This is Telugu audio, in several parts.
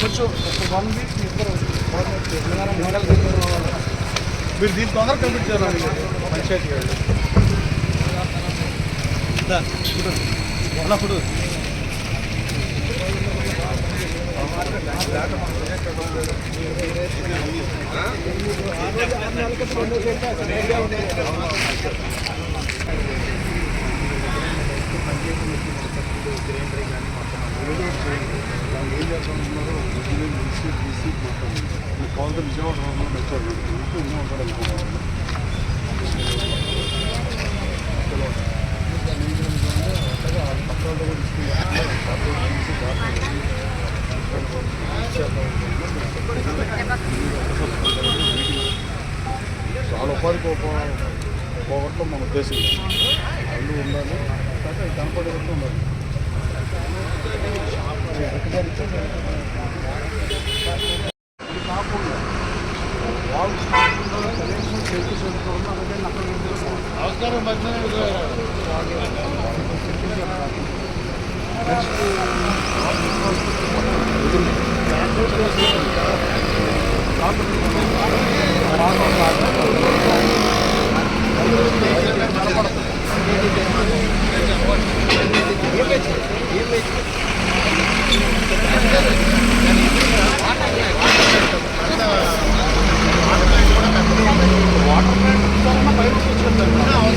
కొంచెం వన్ వీక్ ఇద్దరు మీరు దీని తొందరగా కంప్లీట్ చేయాలి పంచాయతీ గారు. మీ విజయవాడ రోడ్లో పెట్టారు ఇంట్లో చాలా ఉపాధి పోగొట్టడం మన ఉద్దేశం అల్లు ఉండాలి కాకపోతే కనపడేటట్టు ఉండాలి కాకుండా కాకుండా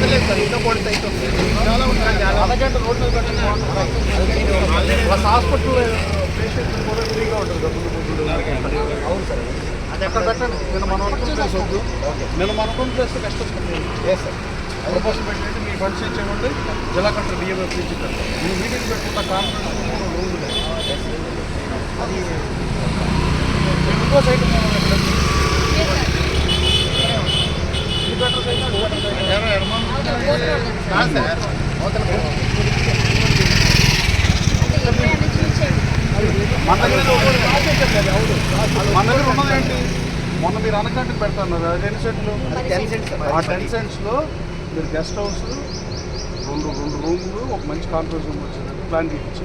చెట్టు చెట్టు అందుకని అక్కడ నమస్కారం అరగంట రోడ్ మీద పెట్టండి. హాస్పిటల్ పేషెంట్ కూడా ఫ్రీగా ఉంటుంది. అవును సార్. అది ఎక్కడ పెట్టండి? నేను మనం అనుకున్న ప్లేస్ వద్దు. నేను మనం అనుకున్న ప్లేస్ కష్టం ప్రపోజల్ పెట్టండి మీ ఫండ్స్ ఇచ్చేవ్వండి. జిల్లా కలెక్టర్ డిఎం ఇచ్చింటారు మీ మీటింగ్ పెట్టుకుంటా కాన్ఫరెన్స్ రూమ్ అది ఇంకో సైట్ మనం ఎక్కడ ఇది better site, అది better site. కాదు సార్ మన దగ్గర మన దగ్గర ఉన్నది మొన్న మీరు అనకంటే పెడతాన్నారు అది సెంట్లు ఆ టెన్ సెంట్స్లో మీరు గెస్ట్ హౌస్ రెండు రెండు రూమ్లు ఒక మంచి కాన్ఫరెన్స్ రూమ్ వచ్చిందంటే ప్లాన్ గీపించి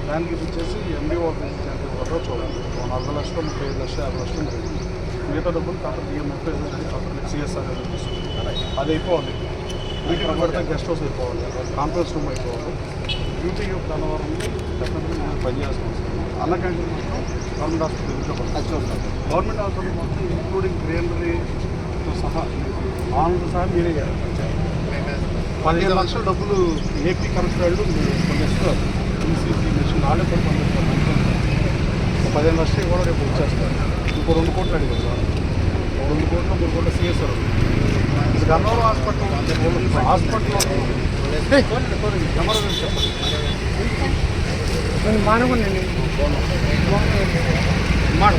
ప్లాన్ చేసి ఎండి ఆఫీస్ ఎంత ఇవ్వడో చూడండి ఒక లక్షలు ముప్పై ఐదు లక్షలు యాభై లక్షలు మిగతా డబ్బులు కాకపోతే డిఎంఎఫ్ కాకపోతే సిఎస్ఆర్ అది అయిపోవాలి. మీకు పడితే గెస్ట్ హౌస్ అయిపోవాలి. కాన్ఫరెన్స్ రూమ్ అయిపోవాలి. డ్యూటీ యొక్క అన్నవరం డెఫినెట్గా మనం పనిచేస్తాం అన్న మాత్రం గవర్నమెంట్ హాస్పిటల్ గవర్నమెంట్ హాస్పిటల్ మొత్తం ఇంక్లూడింగ్ గ్రీనరీతో సహా ఆనంద సహా మీరే చేయాలి. పదిహేను లక్షల డబ్బులు ఏపీ కరెక్ట్ వాళ్ళు కొన్ని ఇస్తారు ఈసీసీ మెషిన్ ఆడే కూడా పంపిస్తారు పదిహేను లక్షలు కూడా రేపు వచ్చేస్తారు. ఇంకో రెండు కోట్లు అడిగారు సార్. రెండు కోట్లు మూడు కోట్లు CSR Gannavaram hospital. Hospital emergency చెప్పండి. మానవుని మాడు